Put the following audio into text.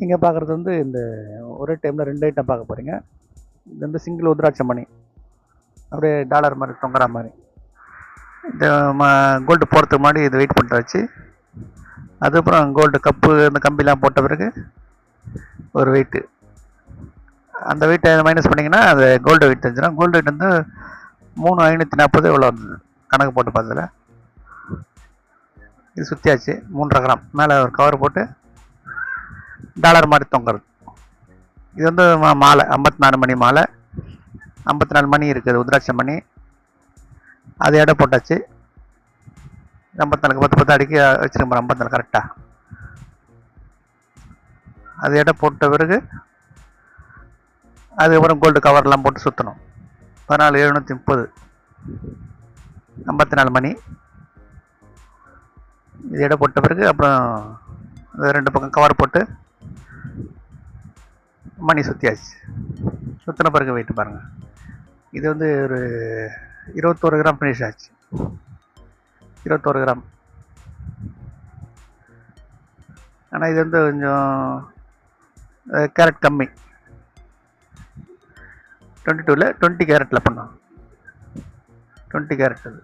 நீங்கள் பார்க்குறது வந்து இந்த ஒரே டைமில் ரெண்டு ஐட்டம் பார்க்க போகிறீங்க இது வந்து சிங்கிள் உத்ராட்சம் மணி. அப்படியே டாலர் மாதிரி தொங்குற மாதிரி. இந்த கோல்டு போகிறதுக்கு முன்னாடி இது வெயிட் பண்ணிட்டு வச்சு அதுக்கப்புறம் கோல்டு கப்பு இந்த கம்பிலாம் போட்ட பிறகு ஒரு வெயிட்டு அந்த வெயிட்டை மைனஸ் பண்ணிங்கன்னா அது கோல்டு வெயிட் தெரிஞ்சிடும். கோல்டு வெயிட் வந்து மூணு ஐநூற்றி நாற்பது இவ்வளோ வந்தது? கணக்கு போட்டு பார்த்ததில். இது சுற்றியாச்சு மூன்றரை கிராம். மேலே ஒரு கவர் போட்டு டாலர் மாதிரி தொங்குறது. இது வந்து மா- மாலை ஐம்பத்தி நாலு மணி மாலை. ஐம்பத்தி நாலு மணி இருக்குது உத்ராட்ச மணி. அது எடை போட்டாச்சு. ஐம்பத்தி நாலுக்கு பத்து பத்து அடிக்க வச்சுருக்கோம் ஐம்பத்தி நாலு கரெக்டாக அது எடை போட்ட பிறகு அதுக்கப்புறம் கோல்டு கவர்லாம் போட்டு சுற்றணும் பதினாலு எழுநூற்றி முப்பது. ஐம்பத்தி நாலு மணி. இது எடை போட்ட பிறகு அப்புறம் ரெண்டு பக்கம் கவர் போட்டு மணி சுற்றியாச்சு சுற்றின பிறகு வெயிட் பாருங்கள் இது வந்து ஒரு இருபத்தோரு கிராம் ஃபினிஷ் ஆச்சு. இருபத்தோரு கிராம். ஆனால் இது வந்து கொஞ்சம் கேரட் கம்மி. டுவெண்ட்டி டூவில் டுவெண்ட்டி கேரட்டில் பண்ணோம். டுவெண்ட்டி கேரட் அது.